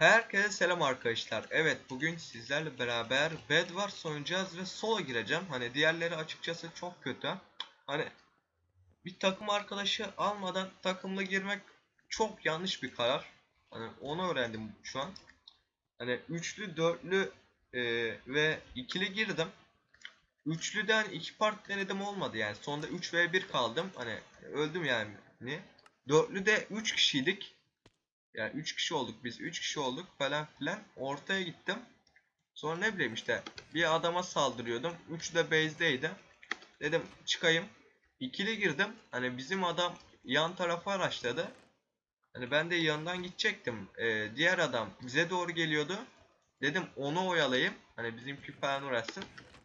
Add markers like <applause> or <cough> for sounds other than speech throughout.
Herkese selam arkadaşlar. Evet bugün sizlerle beraber Bed Wars oynayacağız ve solo gireceğim. Hani diğerleri açıkçası çok kötü. Hani bir takım arkadaşı almadan takımla girmek çok yanlış bir karar. Hani onu öğrendim şu an. Hani üçlü, dörtlü e, ve ikili girdim. Üçlüden iki part denedim olmadı yani. Sonunda 3 ve 1 kaldım. Hani öldüm yani. Dörtlüde 3 kişiydik. Yani 3 kişi olduk biz 3 kişi olduk falan filan. Ortaya gittim. Sonra ne bileyim işte bir adama saldırıyordum. 3 de base'deydi. Dedim çıkayım. İkili girdim. Hani bizim adam yan tarafa araçladı. Hani ben de yanından gidecektim. Ee, diğer adam bize doğru geliyordu. Dedim onu oyalayayım. Hani bizimki falan uğraşsın.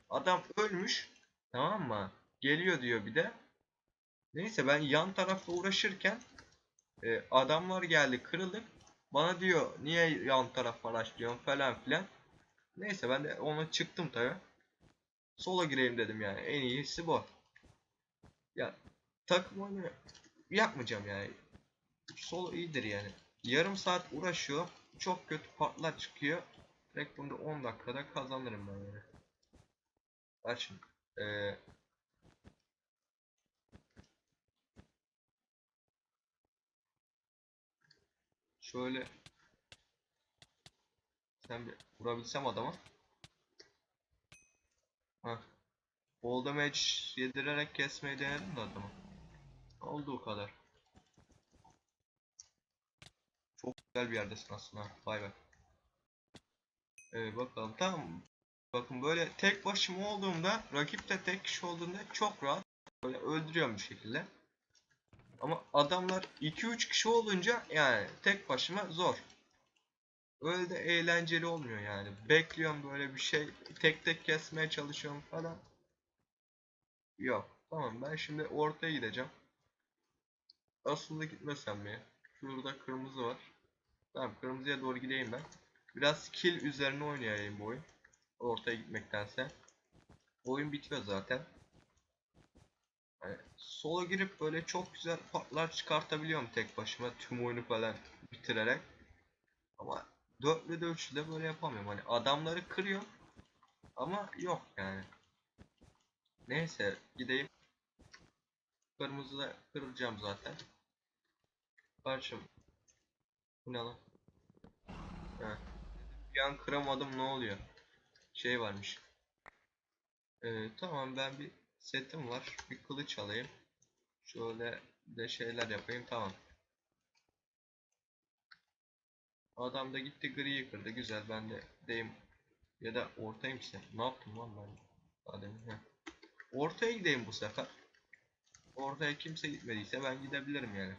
Adam ölmüş. Tamam mı? Geliyor diyor bir de. Neyse ben yan tarafla uğraşırken e, adamlar geldi kırıldık. Bana diyor niye yan taraf araştırıyorsun falan filan. Neyse ben de ona çıktım tabi. Sola gireyim dedim yani. En iyisi bu. Ya takım oyunu yapmayacağım yani. Solo iyidir yani. Yarım saat uğraşıyor. Çok kötü partlar çıkıyor. Direkt bunda 10 dakikada kazanırım ben yani. Bak şimdi. Ee, Şöyle sen bir vurabilsem adama. Heh. Ball damage yedirerek kesmeyi denedim de adamı. Olduğu kadar. Çok güzel bir yerdesin aslında. Vay be. Evet bakalım. Tamam. Bakın böyle tek başıma olduğumda, rakip de tek kişi olduğunda çok rahat böyle öldürüyorum bir şekilde. Ama adamlar 2-3 kişi olunca yani tek başıma zor. Öyle de eğlenceli olmuyor yani. Bekliyorum böyle bir şey. Tek tek kesmeye çalışıyorum falan. Yok. Tamam ben şimdi ortaya gideceğim. Aslında gitmesem mi? Şurada kırmızı var. Tamam kırmızıya doğru gideyim ben. Biraz kill üzerine oynayayım bu oyun. Ortaya gitmektense. Oyun bitiyor zaten. Hani sola girip böyle çok güzel partlar çıkartabiliyorum tek başıma tüm oyunu falan bitirerek. Ama dörtlü de üçlü de böyle yapamıyorum. Hani adamları kırıyor ama yok yani. Neyse gideyim. Kırmızı da kırılacağım zaten. Karşım. Bu. Bir an kıramadım ne oluyor? Şey varmış. Ee, tamam ben bir setim var. Bir kılıç alayım. Şöyle de şeyler yapayım. Tamam. Adam da gitti griyi kırdı. Güzel ben de deyim. Ya da ortayım ise. Ne yaptım lan ben? Adem. Ortaya gideyim bu sefer. Ortaya kimse gitmediyse ben gidebilirim yani.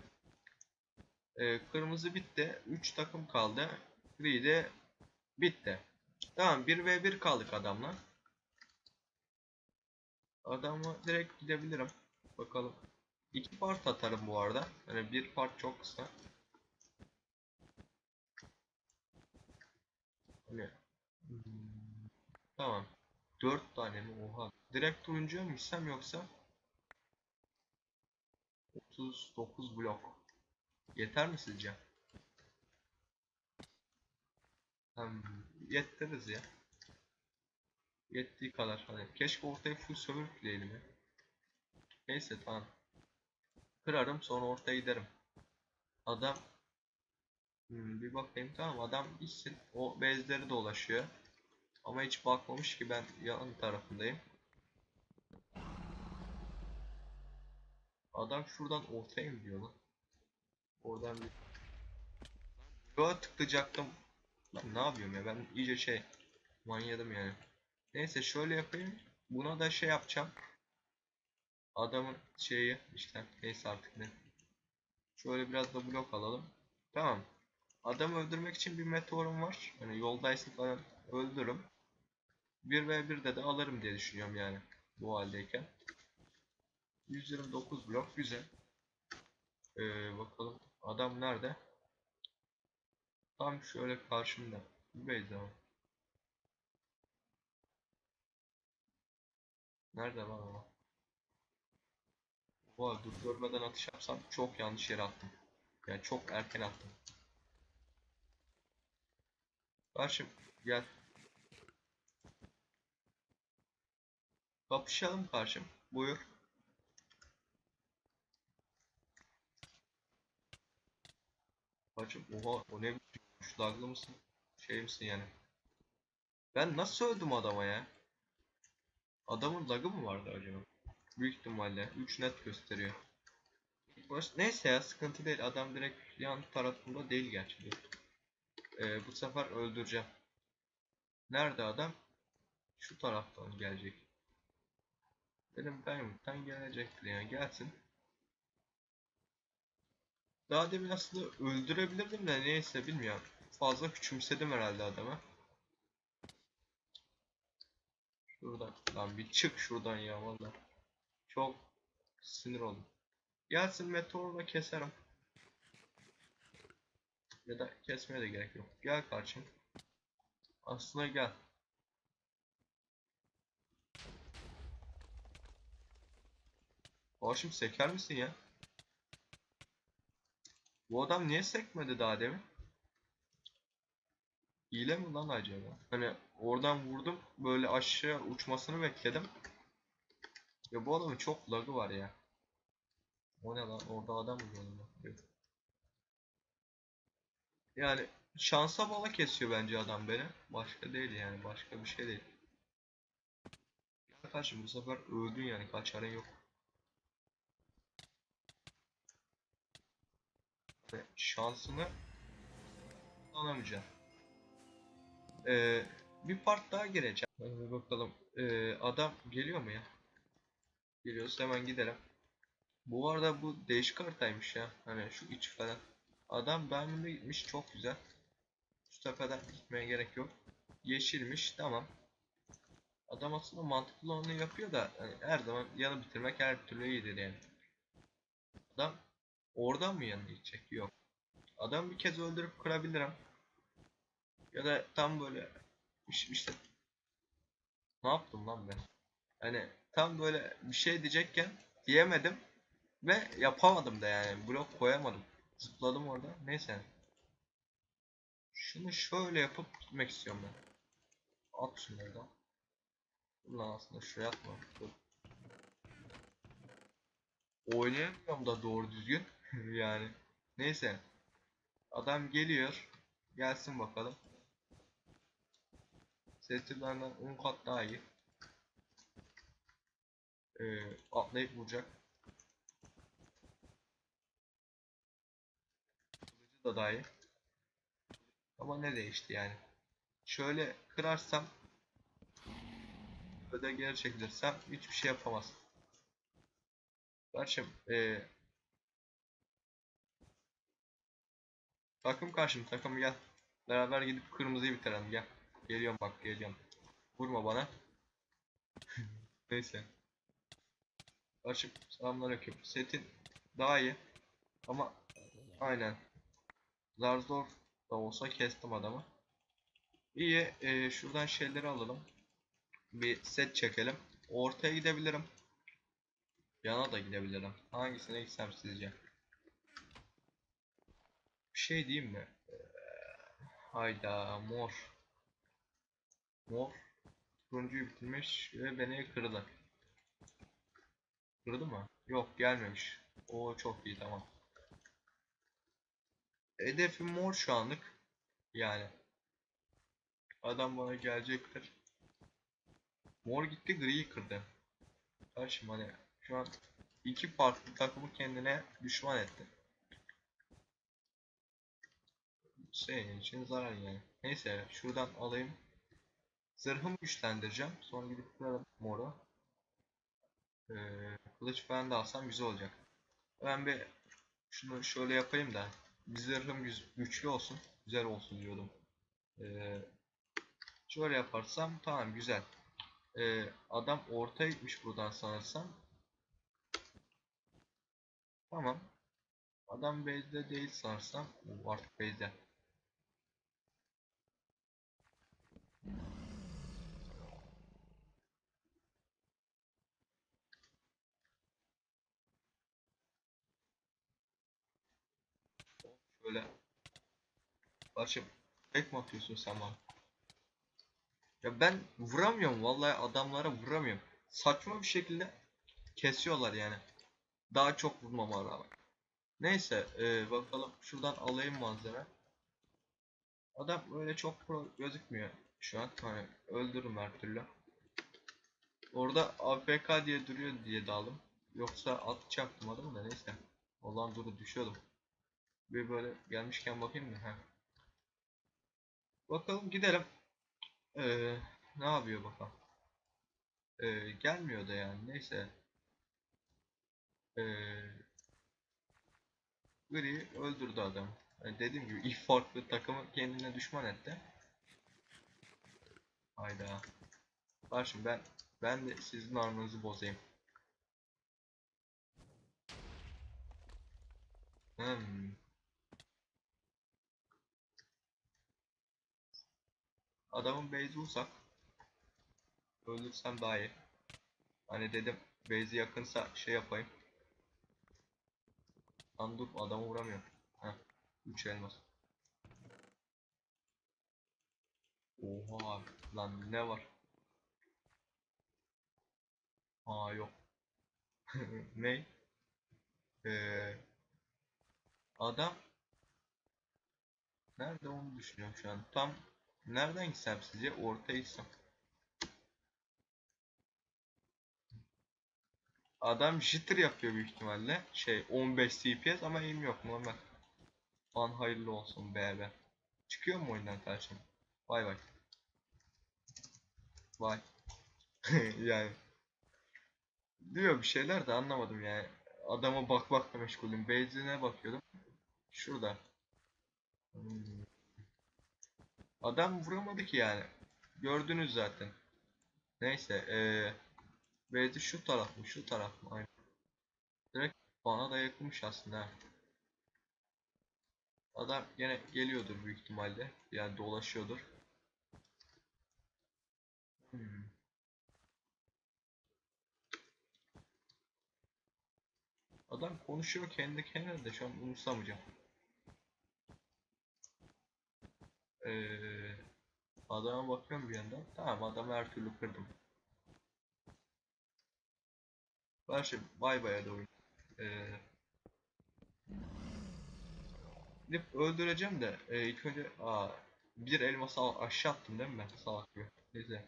Ee, kırmızı bitti. 3 takım kaldı. Gri de bitti. Tamam 1v1 kaldık adamla. Adamı direkt gidebilirim. Bakalım. İki part atarım bu arada. Yani bir part çok kısa. Hani hmm, tamam. Dört tane mi? Oha. Direkt turuncuya mı gitsem yoksa 39 blok. Yeter mi sizce? Hmm, yetteriz ya. Yettiği kadar hani. Keşke ortaya full server yükleyelim ya. Neyse tamam. Kırarım sonra ortaya giderim. Adam hmm, bir bakayım tamam adam gitsin. O bezleri dolaşıyor. Ama hiç bakmamış ki ben yan tarafındayım. Adam şuradan ortaya mı gidiyor lan? Oradan bir Yola tıklayacaktım. Ben ne yapıyorum ya ben iyice şey manyadım yani. Neyse şöyle yapayım. Buna da şey yapacağım. Adamın şeyi işte neyse artık ne. Şöyle biraz da blok alalım. Tamam. Adamı öldürmek için bir meteorum var. Hani yoldaysa falan öldürürüm. 1 ve 1'de de alırım diye düşünüyorum yani. Bu haldeyken. 129 blok güzel. Ee, bakalım adam nerede? Tam şöyle karşımda. Bu base ama. Nerede lan o? Vay dur görmeden atış yapsam çok yanlış yere attım. Yani çok erken attım. Karşım gel. Kapışalım karşım. Buyur. Karşım oha o ne biçim laglı mısın? Şey misin yani? Ben nasıl öldüm adama ya? Adamın lagı mı vardı acaba? Büyük ihtimalle 3 net gösteriyor. Baş- Neyse ya sıkıntı değil. Adam direkt yan tarafında değil gerçi. Ee, bu sefer öldüreceğim. Nerede adam? Şu taraftan gelecek. Benim Diamond'dan gelecektir yani gelsin. Daha demin aslında öldürebilirdim de neyse bilmiyorum. Fazla küçümsedim herhalde adamı. Şuradan lan bir çık şuradan ya vallahi. Çok sinir oldum. Gelsin meteorla keserim. Ya da kesmeye de gerek yok. Gel karşım. Aslında gel. Karşım seker misin ya? Bu adam niye sekmedi daha demin? Hile mi lan acaba? Hani oradan vurdum böyle aşağı uçmasını bekledim. Ya bu adamın çok lagı var ya. O ne lan? Orada adam mı gördüm? Yani şansa bala kesiyor bence adam beni. Başka değil yani. Başka bir şey değil. Ya bu sefer öldün yani. Kaçarın yok. Ve şansını kullanamayacaksın. Ee, bir part daha gireceğim. Hadi bakalım. Ee, adam geliyor mu ya? Geliyorsa hemen gidelim. Bu arada bu değişik haritaymış ya. Hani şu iç falan. Adam Diamond'a gitmiş çok güzel. Şu tepeden gitmeye gerek yok. Yeşilmiş tamam. Adam aslında mantıklı onu yapıyor da hani her zaman yanı bitirmek her türlü iyidir yani. Adam oradan mı yanına gidecek? Yok. Adam bir kez öldürüp kırabilirim. Ya da tam böyle iş- işte ne yaptım lan ben? Hani tam böyle bir şey diyecekken diyemedim ve yapamadım da yani blok koyamadım. Zıpladım orada. Neyse. Şunu şöyle yapıp gitmek istiyorum ben. At şunları da. Ulan aslında şuraya atma. Dur. Oynayamıyorum da doğru düzgün. <laughs> yani. Neyse. Adam geliyor. Gelsin bakalım. Seti benden 10 kat daha iyi. Ee, atlayıp vuracak. Kılıcı da daha iyi. Ama ne değişti yani. Şöyle kırarsam öde geri çekilirsem hiçbir şey yapamaz. Karşım ee, takım karşım takım gel. Beraber gidip kırmızıyı bitirelim gel. Geliyorum bak geliyorum. Vurma bana. <laughs> Neyse. Karşım selamünaleyküm. Setin daha iyi. Ama aynen. Zar zor da olsa kestim adamı. İyi. ee, şuradan şeyleri alalım. Bir set çekelim. Ortaya gidebilirim. Yana da gidebilirim. Hangisine gitsem sizce? Bir şey diyeyim mi? Ee, hayda mor. Mor. Turuncuyu bitirmiş ve beni kırdı. Kırdı mı? Yok gelmemiş. O çok iyi tamam. Hedefim mor şu anlık. Yani. Adam bana gelecektir. Mor gitti griyi kırdı. Karşım hani şu an iki farklı takımı kendine düşman etti. Senin için zarar yani. Neyse şuradan alayım. Zırhımı güçlendireceğim. Sonra gidip kırarım moru. Ee, kılıç falan da alsam güzel olacak. Ben bir şunu şöyle yapayım da bir zırhım güçlü olsun. Güzel olsun diyordum. Ee, şöyle yaparsam tamam güzel. Ee, adam ortaya gitmiş buradan sanırsam. Tamam. Adam base'de değil sanırsam. Oo, artık base'de. Şöyle. Barış'ım tek mi atıyorsun sen bana? Ya ben vuramıyorum vallahi adamlara vuramıyorum. Saçma bir şekilde kesiyorlar yani. Daha çok vurmama rağmen. Neyse e, bakalım şuradan alayım malzeme. Adam öyle çok pro gözükmüyor şu an. Hani öldürürüm her türlü. Orada AFK diye duruyor diye daldım. Yoksa atacaktım adamı da neyse. Olan duru düşüyordum. Bir böyle gelmişken bakayım mı? Bakalım gidelim. Ee, ne yapıyor bakalım. Ee, gelmiyor da yani neyse. Ee, Gri öldürdü adam. Yani dediğim gibi ilk farklı takımı kendine düşman etti. Hayda. Karşım ben ben de sizin armanızı bozayım. Hmm. Adamın base'i uzak. Öldürsem daha iyi. Hani dedim base'i yakınsa şey yapayım. Lan dur adamı vuramıyorum. Heh. 3 elmas. Oha. Lan ne var? Aa yok. <laughs> ne? Ee, adam nerede onu düşünüyorum şu an. Tam nereden gitsem sizce? Ortaya gitsem. Adam jitter yapıyor büyük ihtimalle. Şey 15 CPS ama aim yok normal. An hayırlı olsun BB. Çıkıyor mu oyundan karşıma? Vay vay. Vay. <laughs> yani. Diyor bir şeyler de anlamadım yani. Adama bak bakla meşgulüm. Base'ine bakıyordum. Şurada. Hmm. Adam vuramadı ki yani. Gördünüz zaten. Neyse. Ee, Base'i şu taraf mı? Şu taraf mı? Aynen. Direkt bana da yakınmış aslında. Adam yine geliyordur büyük ihtimalle. Yani dolaşıyordur. Hmm. Adam konuşuyor kendi kendine de şu an umursamayacağım. Ee, adama bakıyorum bir yandan. Tamam adamı her türlü kırdım. Ben şimdi bay baya doğru. Ee, gidip öldüreceğim de e, ilk önce aa, bir elması al- aşağı attım değil mi ben salak gibi. Neyse.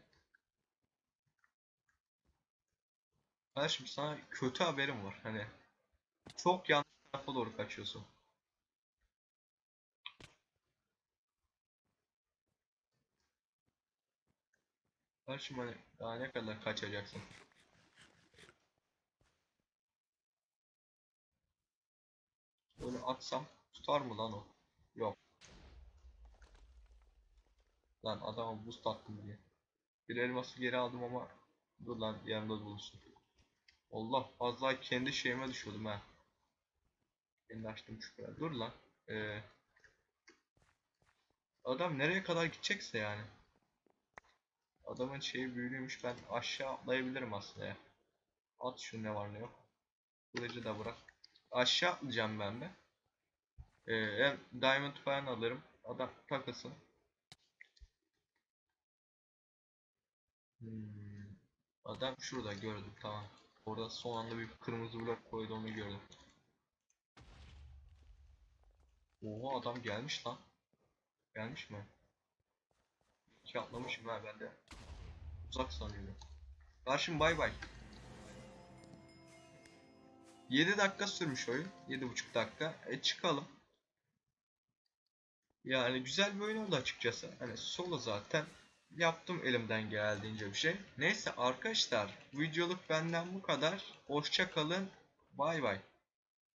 Ben şimdi sana kötü haberim var. Hani çok yanlış tarafa doğru kaçıyorsun. Hani daha ne kadar kaçacaksın? Böyle atsam tutar mı lan o? Yok. Lan adama boost attım diye. Bir elması geri aldım ama dur lan yanımda bulunsun. Allah fazla kendi şeyime düşüyordum ha. Kendi açtım çukura. Dur lan. Ee, adam nereye kadar gidecekse yani. Adamın şeyi büyülüymüş ben aşağı atlayabilirim aslında ya. At şu ne var ne yok. Kılıcı da bırak. Aşağı atlayacağım ben de. Ee, diamond falan alırım. Adam takılsın. Hmm. Adam şurada gördüm tamam. Orada son anda bir kırmızı blok koydu onu gördüm. Oha adam gelmiş lan. Gelmiş mi? Ki atlamışım ha ben de. Uzak sanıyorum. Karşım bay bay. 7 dakika sürmüş oyun. 7,5 dakika. E çıkalım. Yani güzel bir oyun oldu açıkçası. Hani solo zaten yaptım elimden geldiğince bir şey. Neyse arkadaşlar videoluk benden bu kadar. Hoşça kalın. Bay bay.